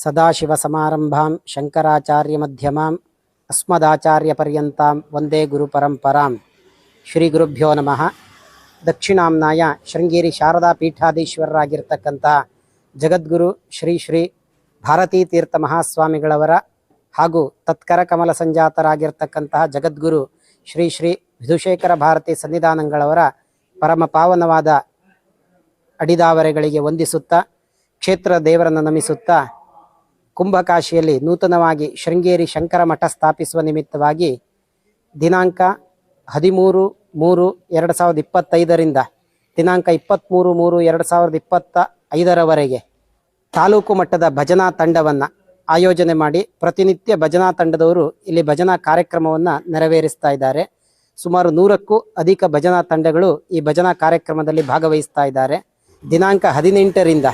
ಸದಾಶಿವಸಮಾರಂಭಾಂ ಅಸ್ಮದಾಚಾರ್ಯ ಅಸ್ಮದಾಚಾರ್ಯಪರ್ಯಂತಾಂ ವಂದೇ ಗುರುಪರಂಪರಾಂ ಶ್ರೀ ಗುರುಭ್ಯೋ ನಮಃ ದಕ್ಷಿಣಾಮ್ನಾಯ ಶೃಂಗೇರಿ ಶಾರದಾ ಪೀಠಾಧೀಶ್ವರರಾಗಿರ್ತಕ್ಕಂಥ ಜಗದ್ಗುರು ಶ್ರೀ ಶ್ರೀ ಭಾರತೀ ತೀರ್ಥ ಮಹಾಸ್ವಾಮಿಗಳವರ ಹಾಗೂ ತತ್ಕರ ಕಮಲ ಸಂಜಾತರಾಗಿರ್ತಕ್ಕಂತಹ ಜಗದ್ಗುರು ಶ್ರೀ ಶ್ರೀ ವಿಧುಶೇಖರ ಭಾರತಿ ಸನ್ನಿಧಾನಗಳವರ ಪರಮ ಪಾವನವಾದ ಅಡಿದಾವರೆಗಳಿಗೆ ವಂದಿಸುತ್ತಾ, ಕ್ಷೇತ್ರ ದೇವರನ್ನು ನಮಿಸುತ್ತಾ ಕುಂಭಕಾಶಿಯಲ್ಲಿ ನೂತನವಾಗಿ ಶೃಂಗೇರಿ ಶಂಕರ ಮಠ ಸ್ಥಾಪಿಸುವ ನಿಮಿತ್ತವಾಗಿ ದಿನಾಂಕ ಹದಿಮೂರು ಮೂರು ಎರಡು ಸಾವಿರದ ಇಪ್ಪತ್ತೈದರಿಂದ ದಿನಾಂಕ ಇಪ್ಪತ್ತ್ಮೂರು ಮೂರು ಎರಡು ಸಾವಿರದ ಇಪ್ಪತ್ತ ಐದರವರೆಗೆ ತಾಲೂಕು ಮಟ್ಟದ ಭಜನಾ ತಂಡವನ್ನು ಆಯೋಜನೆ ಮಾಡಿ ಪ್ರತಿನಿತ್ಯ ಭಜನಾ ತಂಡದವರು ಇಲ್ಲಿ ಭಜನಾ ಕಾರ್ಯಕ್ರಮವನ್ನು ನೆರವೇರಿಸ್ತಾ ಇದ್ದಾರೆ. ಸುಮಾರು ನೂರಕ್ಕೂ ಅಧಿಕ ಭಜನಾ ತಂಡಗಳು ಈ ಭಜನಾ ಕಾರ್ಯಕ್ರಮದಲ್ಲಿ ಭಾಗವಹಿಸ್ತಾ ಇದ್ದಾರೆ. ದಿನಾಂಕ ಹದಿನೆಂಟರಿಂದ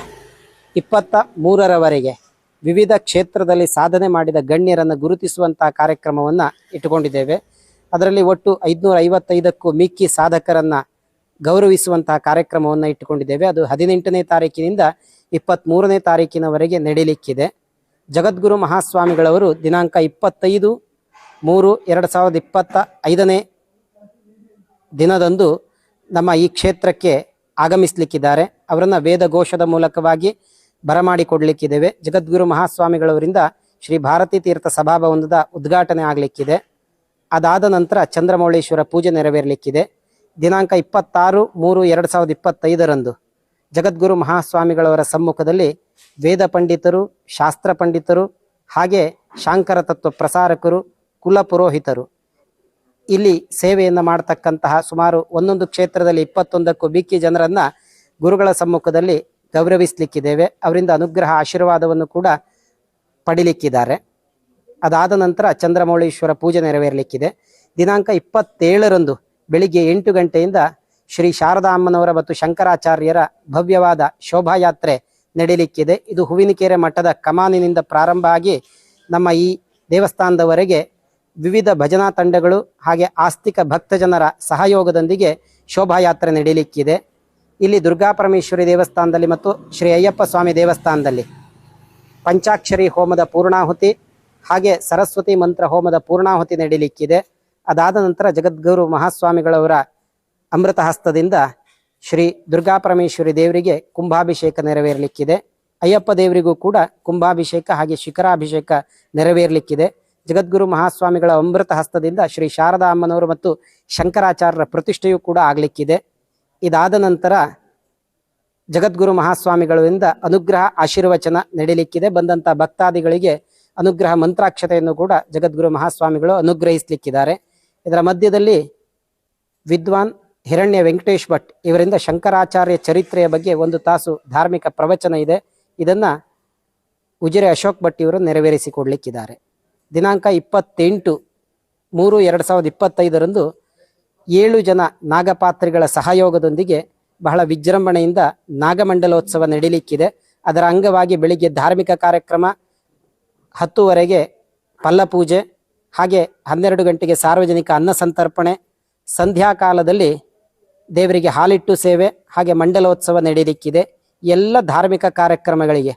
ಇಪ್ಪತ್ತ ಮೂರರವರೆಗೆ ವಿವಿಧ ಕ್ಷೇತ್ರದಲ್ಲಿ ಸಾಧನೆ ಮಾಡಿದ ಗಣ್ಯರನ್ನು ಗುರುತಿಸುವಂತಹ ಕಾರ್ಯಕ್ರಮವನ್ನು ಇಟ್ಟುಕೊಂಡಿದ್ದೇವೆ. ಅದರಲ್ಲಿ ಒಟ್ಟು ಐದುನೂರ ಐವತ್ತೈದಕ್ಕೂ ಮಿಕ್ಕಿ ಸಾಧಕರನ್ನ ಗೌರವಿಸುವಂತಹ ಕಾರ್ಯಕ್ರಮವನ್ನು ಇಟ್ಟುಕೊಂಡಿದ್ದೇವೆ. ಅದು ಹದಿನೆಂಟನೇ ತಾರೀಕಿನಿಂದ ಇಪ್ಪತ್ತ್ಮೂರನೇ ತಾರೀಕಿನವರೆಗೆ ನಡೆಯಲಿಕ್ಕಿದೆ ಜಗದ್ಗುರು ಮಹಾಸ್ವಾಮಿಗಳವರು ದಿನಾಂಕ ಇಪ್ಪತ್ತೈದು ಮೂರು ಎರಡು ಸಾವಿರದ ಇಪ್ಪತ್ತ ಐದನೇ ದಿನದಂದು ನಮ್ಮ ಈ ಕ್ಷೇತ್ರಕ್ಕೆ ಆಗಮಿಸಲಿಕ್ಕಿದ್ದಾರೆ. ಅವರನ್ನು ವೇದಘೋಷದ ಮೂಲಕವಾಗಿ ಬರಮಾಡಿಕೊಡ್ಲಿಕ್ಕಿದ್ದೇವೆ. ಜಗದ್ಗುರು ಮಹಾಸ್ವಾಮಿಗಳವರಿಂದ ಶ್ರೀ ಭಾರತೀ ತೀರ್ಥ ಸಭಾಭವನದ ಉದ್ಘಾಟನೆ ಆಗಲಿಕ್ಕಿದೆ. ಅದಾದ ನಂತರ ಚಂದ್ರಮೌಳೇಶ್ವರ ಪೂಜೆ ನೆರವೇರಲಿಕ್ಕಿದೆ. ದಿನಾಂಕ ಇಪ್ಪತ್ತಾರು ಮೂರು ಎರಡು ಸಾವಿರದ ಇಪ್ಪತ್ತೈದರಂದು ಜಗದ್ಗುರು ಮಹಾಸ್ವಾಮಿಗಳವರ ಸಮ್ಮುಖದಲ್ಲಿ ವೇದ ಪಂಡಿತರು, ಶಾಸ್ತ್ರ ಪಂಡಿತರು ಹಾಗೆ ಶಾಂಕರ ತತ್ವ ಪ್ರಸಾರಕರು, ಕುಲ ಪುರೋಹಿತರು. ಇಲ್ಲಿ ಸೇವೆಯನ್ನು ಮಾಡತಕ್ಕಂತಹ ಸುಮಾರು ಒಂದೊಂದು ಕ್ಷೇತ್ರದಲ್ಲಿ ಇಪ್ಪತ್ತೊಂದಕ್ಕೂ ಬಿಕ್ಕಿ ಜನರನ್ನು ಗುರುಗಳ ಸಮ್ಮುಖದಲ್ಲಿ ಗೌರವಿಸಲಿಕ್ಕಿದ್ದೇವೆ. ಅವರಿಂದ ಅನುಗ್ರಹ ಆಶೀರ್ವಾದವನ್ನು ಕೂಡ ಪಡಿಲಿಕ್ಕಿದ್ದಾರೆ. ಅದಾದ ನಂತರ ಚಂದ್ರಮೌಳೇಶ್ವರ ಪೂಜೆ ನೆರವೇರಲಿಕ್ಕಿದೆ. ದಿನಾಂಕ ಇಪ್ಪತ್ತೇಳರಂದು ಬೆಳಿಗ್ಗೆ ಎಂಟು ಗಂಟೆಯಿಂದ ಶ್ರೀ ಶಾರದಾಮ್ಮನವರ ಮತ್ತು ಶಂಕರಾಚಾರ್ಯರ ಭವ್ಯವಾದ ಶೋಭಾಯಾತ್ರೆ ನಡೆಯಲಿಕ್ಕಿದೆ ಇದು ಹೂವಿನಕೆರೆ ಮಠದ ಕಮಾನಿನಿಂದ ಪ್ರಾರಂಭ ಆಗಿ ನಮ್ಮ ಈ ದೇವಸ್ಥಾನದವರೆಗೆ ವಿವಿಧ ಭಜನಾ ತಂಡಗಳು ಹಾಗೆ ಆಸ್ತಿಕ ಭಕ್ತಜನರ ಸಹಯೋಗದೊಂದಿಗೆ ಶೋಭಾಯಾತ್ರೆ ನಡೆಯಲಿಕ್ಕಿದೆ ಇಲ್ಲಿ ದುರ್ಗಾಪರಮೇಶ್ವರಿ ದೇವಸ್ಥಾನದಲ್ಲಿ ಮತ್ತು ಶ್ರೀ ಅಯ್ಯಪ್ಪ ಸ್ವಾಮಿ ದೇವಸ್ಥಾನದಲ್ಲಿ ಪಂಚಾಕ್ಷರಿ ಹೋಮದ ಪೂರ್ಣಾಹುತಿ ಹಾಗೆ ಸರಸ್ವತಿ ಮಂತ್ರ ಹೋಮದ ಪೂರ್ಣಾಹುತಿ ನಡೀಲಿಕ್ಕಿದೆ. ಅದಾದ ನಂತರ ಜಗದ್ಗುರು ಮಹಾಸ್ವಾಮಿಗಳವರ ಅಮೃತ ಹಸ್ತದಿಂದ ಶ್ರೀ ದುರ್ಗಾಪರಮೇಶ್ವರಿ ದೇವರಿಗೆ ಕುಂಭಾಭಿಷೇಕ ನೆರವೇರಲಿಕ್ಕಿದೆ. ಅಯ್ಯಪ್ಪ ದೇವರಿಗೂ ಕೂಡ ಕುಂಭಾಭಿಷೇಕ ಹಾಗೆ ಶಿಖರಾಭಿಷೇಕ ನೆರವೇರಲಿಕ್ಕಿದೆ. ಜಗದ್ಗುರು ಮಹಾಸ್ವಾಮಿಗಳ ಅಮೃತ ಹಸ್ತದಿಂದ ಶ್ರೀ ಶಾರದಾ ಅಮ್ಮನವರು ಮತ್ತು ಶಂಕರಾಚಾರ್ಯರ ಪ್ರತಿಷ್ಠೆಯೂ ಕೂಡ ಆಗಲಿಕ್ಕಿದೆ. ಇದಾದ ನಂತರ ಜಗದ್ಗುರು ಮಹಾಸ್ವಾಮಿಗಳಿಂದ ಅನುಗ್ರಹ ಆಶೀರ್ವಚನ ನಡೀಲಿಕ್ಕಿದೆ. ಬಂದಂಥ ಭಕ್ತಾದಿಗಳಿಗೆ ಅನುಗ್ರಹ ಮಂತ್ರಾಕ್ಷತೆಯನ್ನು ಕೂಡ ಜಗದ್ಗುರು ಮಹಾಸ್ವಾಮಿಗಳು ಅನುಗ್ರಹಿಸಲಿಕ್ಕಿದ್ದಾರೆ. ಇದರ ಮಧ್ಯದಲ್ಲಿ ವಿದ್ವಾನ್ ಹಿರಣ್ಯ ವೆಂಕಟೇಶ್ ಭಟ್ ಇವರಿಂದ ಶಂಕರಾಚಾರ್ಯ ಚರಿತ್ರೆಯ ಬಗ್ಗೆ ಒಂದು ತಾಸು ಧಾರ್ಮಿಕ ಪ್ರವಚನ ಇದೆ. ಇದನ್ನ ಉಜಿರೆ ಅಶೋಕ್ ಭಟ್ ಇವರು ನೆರವೇರಿಸಿಕೊಡ್ಲಿಕ್ಕಿದ್ದಾರೆ. ದಿನಾಂಕ ಇಪ್ಪತ್ತೆಂಟು ಮೂರು ಎರಡು ಸಾವಿರದ ಇಪ್ಪತ್ತೈದರಂದು ಏಳು ಜನ ನಾಗಪಾತ್ರಿಗಳ ಸಹಯೋಗದೊಂದಿಗೆ ಬಹಳ ವಿಜೃಂಭಣೆಯಿಂದ ನಾಗಮಂಡಲೋತ್ಸವ ನಡೀಲಿಕ್ಕಿದೆ. ಅದರ ಅಂಗವಾಗಿ ಬೆಳಿಗ್ಗೆ ಧಾರ್ಮಿಕ ಕಾರ್ಯಕ್ರಮ, ಹತ್ತುವರೆಗೆ ಪಲ್ಲಪೂಜೆ, ಹಾಗೆ ಹನ್ನೆರಡು ಗಂಟೆಗೆ ಸಾರ್ವಜನಿಕ ಅನ್ನ ಸಂತರ್ಪಣೆ, ಸಂಧ್ಯಾಕಾಲದಲ್ಲಿ ದೇವರಿಗೆ ಹಾಲಿಟ್ಟು ಸೇವೆ, ಹಾಗೆ ಮಂಡಲೋತ್ಸವ ನಡೆಯಲಿಕ್ಕಿದೆ ಎಲ್ಲ ಧಾರ್ಮಿಕ ಕಾರ್ಯಕ್ರಮಗಳಿಗೆ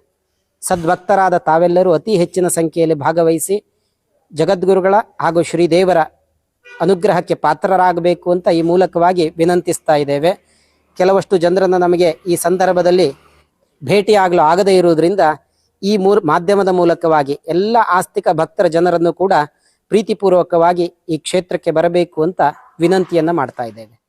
ಸದ್ಭಕ್ತರಾದ ತಾವೆಲ್ಲರೂ ಅತಿ ಹೆಚ್ಚಿನ ಸಂಖ್ಯೆಯಲ್ಲಿ ಭಾಗವಹಿಸಿ ಜಗದ್ಗುರುಗಳ ಹಾಗೂ ಶ್ರೀದೇವರ ಅನುಗ್ರಹಕ್ಕೆ ಪಾತ್ರರಾಗಬೇಕು ಅಂತ ಈ ಮೂಲಕವಾಗಿ ವಿನಂತಿಸ್ತಾ ಇದ್ದೇವೆ. ಕೆಲವಷ್ಟು ಜನರನ್ನು ನಮಗೆ ಈ ಸಂದರ್ಭದಲ್ಲಿ ಭೇಟಿಯಾಗಲು ಆಗದೇ ಇರುವುದರಿಂದ ಈ ಮೂರ್ ಮಾಧ್ಯಮದ ಮೂಲಕವಾಗಿ ಎಲ್ಲ ಆಸ್ತಿಕ ಭಕ್ತರ ಜನರನ್ನು ಕೂಡ ಪ್ರೀತಿಪೂರ್ವಕವಾಗಿ ಈ ಕ್ಷೇತ್ರಕ್ಕೆ ಬರಬೇಕು ಅಂತ ವಿನಂತಿಯನ್ನು ಮಾಡ್ತಾ ಇದ್ದೇವೆ.